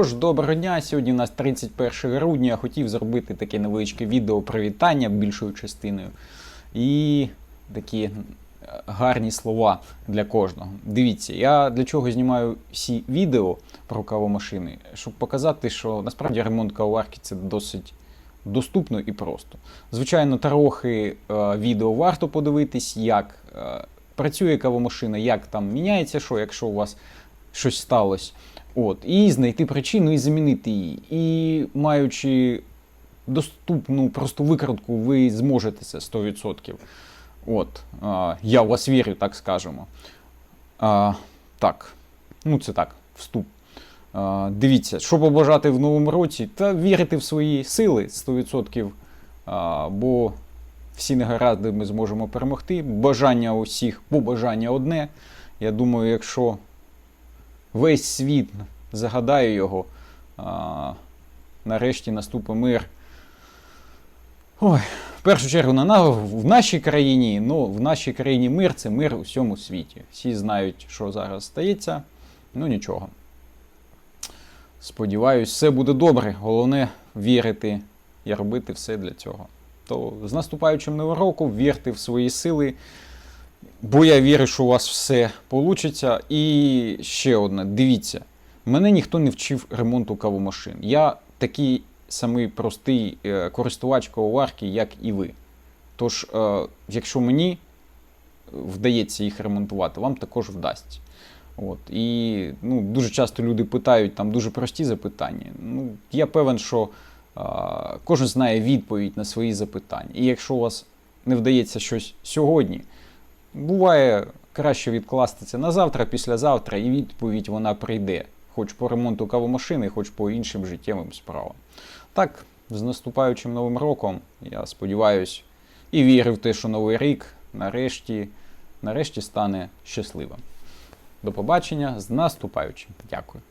Тож, доброго дня. Сьогодні у нас 31 грудня. Я хотів зробити таке невеличке відео привітання більшою частиною. І такі гарні слова для кожного. Дивіться, я для чого знімаю всі відео про кавомашини, щоб показати, що насправді ремонт кавоварки це досить доступно і просто. Звичайно, трохи е, відео варто подивитись, як е, працює кавомашина, як там міняється, що, якщо у вас щось сталося. От, і знайти причину і замінити її. І маючи доступну просто викрутку, ви зможете це 100%. От, а, я в вас вірю, так скажемо. А, так, ну це так, вступ. А, дивіться, що побажати в новому році, та вірити в свої сили 100%. А, бо всі негаразди ми зможемо перемогти. Бажання усіх, побажання одне. Я думаю, якщо весь світ загадає його, а, нарешті наступить мир. Ой, в першу чергу на, на- в нашій країні, ну, в нашій країні мир це мир у всьому світі. Всі знають, що зараз стається. Ну нічого. Сподіваюсь, все буде добре. Головне вірити і робити все для цього. То з наступаючим новим роком вірте в свої сили. Бо я вірю, що у вас все вийде. І ще одне, дивіться, мене ніхто не вчив ремонту кавомашин. Я такий самий простий е, користувач кавоварки, як і ви. Тож, е, якщо мені вдається їх ремонтувати, вам також вдасться. От. І ну, дуже часто люди питають там дуже прості запитання. Ну, я певен, що е, кожен знає відповідь на свої запитання. І якщо у вас не вдається щось сьогодні, буває краще відкласти це на завтра, післязавтра, і відповідь вона прийде. Хоч по ремонту кавомашини, хоч по іншим життєвим справам. Так, з наступаючим новим роком, я сподіваюся і вірю в те, що новий рік нарешті, нарешті стане щасливим. До побачення з наступаючим. Дякую.